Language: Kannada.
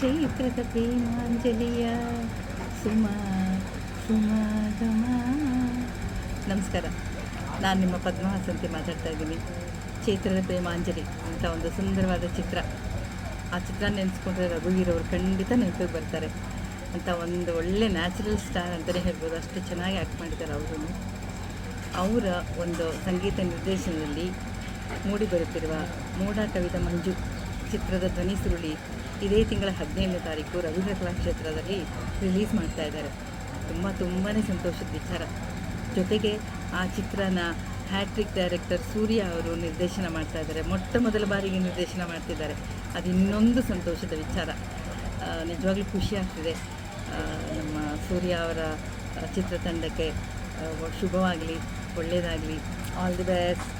ಚೈತ್ರದ ಪ್ರೇಮಾಂಜಲಿಯ ಸುಮ, ಸುಮಗಮ. ನಮಸ್ಕಾರ. ನಾನು ನಿಮ್ಮ ಪದ್ಮಹಾಸಂತಿ ಮಾತಾಡ್ತಾ ಇದ್ದೀನಿ. ಚೈತ್ರದ ಪ್ರೇಮಾಂಜಲಿ ಅಂತ ಒಂದು ಸುಂದರವಾದ ಚಿತ್ರ. ಆ ಚಿತ್ರ ನೆನೆಸ್ಕೊಂಡ್ರೆ ರಘುವೀರವರು ಖಂಡಿತ ನೆನಪಿಗೆ ಬರ್ತಾರೆ. ಅಂತ ಒಂದು ಒಳ್ಳೆ ನ್ಯಾಚುರಲ್ ಸ್ಟಾರ್ ಅಂತಲೇ ಹೇಳ್ಬೋದು. ಅಷ್ಟು ಚೆನ್ನಾಗಿ ಆ್ಯಕ್ಟ್ ಮಾಡಿದ್ದಾರೆ ಅವರು. ಅವರ ಒಂದು ಸಂಗೀತ ನಿರ್ದೇಶನದಲ್ಲಿ ಮೂಡಿ ಬರುತ್ತಿರುವ ಮೋಡ ಕವಿದ ಮಂಜು ಚಿತ್ರದ ಧ್ವನಿ ಸುರುಳಿ ಇದೇ ತಿಂಗಳ ಹದಿನೈದನೇ ತಾರೀಕು ರವೀಂದ್ರ ಕಲಾಕ್ಷೇತ್ರದಲ್ಲಿ ರಿಲೀಸ್ ಮಾಡ್ತಾ ಇದ್ದಾರೆ. ತುಂಬ ತುಂಬಾ ಸಂತೋಷದ ವಿಚಾರ. ಜೊತೆಗೆ ಆ ಚಿತ್ರನ ಹ್ಯಾಟ್ರಿಕ್ ಡೈರೆಕ್ಟರ್ ಸೂರ್ಯ ಅವರು ನಿರ್ದೇಶನ ಮಾಡ್ತಾ ಇದ್ದಾರೆ. ಮೊಟ್ಟ ಮೊದಲ ಬಾರಿಗೆ ನಿರ್ದೇಶನ ಮಾಡ್ತಿದ್ದಾರೆ. ಅದು ಇನ್ನೊಂದು ಸಂತೋಷದ ವಿಚಾರ. ನಿಜವಾಗ್ಲೂ ಖುಷಿ ಆಗ್ತಿದೆ. ನಮ್ಮ ಸೂರ್ಯ ಅವರ ಚಿತ್ರತಂಡಕ್ಕೆ ಶುಭವಾಗಲಿ ಒಳ್ಳೆಯದಾಗಲಿ ಆಲ್ ದಿ ಬೆಸ್ಟ್